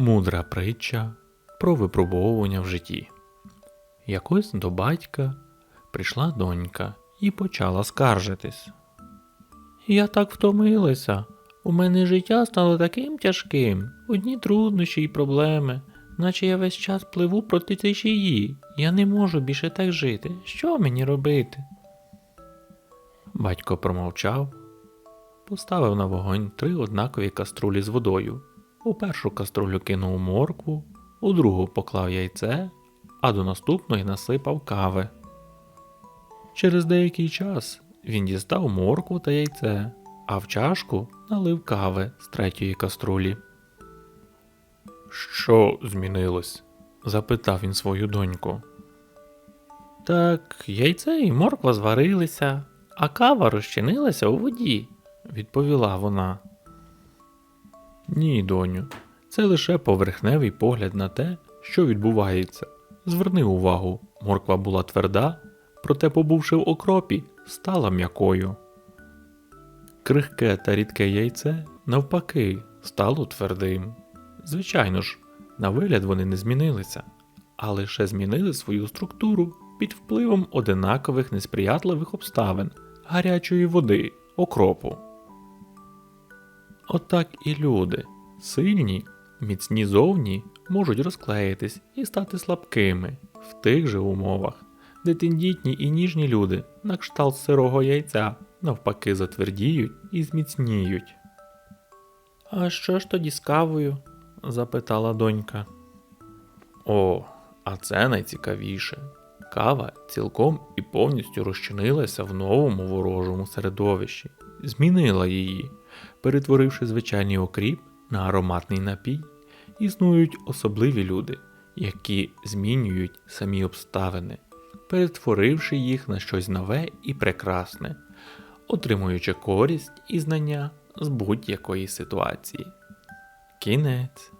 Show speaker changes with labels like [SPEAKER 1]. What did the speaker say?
[SPEAKER 1] Мудра притча про випробовування в житті. Якось до батька прийшла донька і почала скаржитись. Я так втомилася. У мене життя стало таким тяжким, одні труднощі й проблеми, наче я весь час пливу проти течії. Я не можу більше так жити. Що мені робити? Батько промовчав, поставив на вогонь три однакові каструлі з водою. У першу каструлю кинув моркву, у другу поклав яйце, а до наступної насипав кави. Через деякий час він дістав моркву та яйце, а в чашку налив кави з третьої каструлі. Що змінилось? запитав він свою доньку. Так, яйце і морква зварилися, а кава розчинилася у воді, відповіла вона. Ні, доню, це лише поверхневий погляд на те, що відбувається. Зверни увагу, морква була тверда, проте, побувши в окропі, стала м'якою. Крихке та рідке яйце, навпаки, стало твердим. Звичайно ж, на вигляд вони не змінилися, а лише змінили свою структуру під впливом одинакових несприятливих обставин, гарячої води, окропу. Отак і люди, сильні, міцні зовні, можуть розклеїтись і стати слабкими в тих же умовах, де тендітні і ніжні люди на кшталт сирого яйця навпаки затвердіють і зміцніють. А що ж тоді з кавою? запитала донька. О, а це найцікавіше. Кава цілком і повністю розчинилася в новому ворожому середовищі, змінила її, перетворивши звичайний окріп на ароматний напій. Існують особливі люди, які змінюють самі обставини, перетворивши їх на щось нове і прекрасне, отримуючи користь і знання з будь-якої ситуації. Кінець.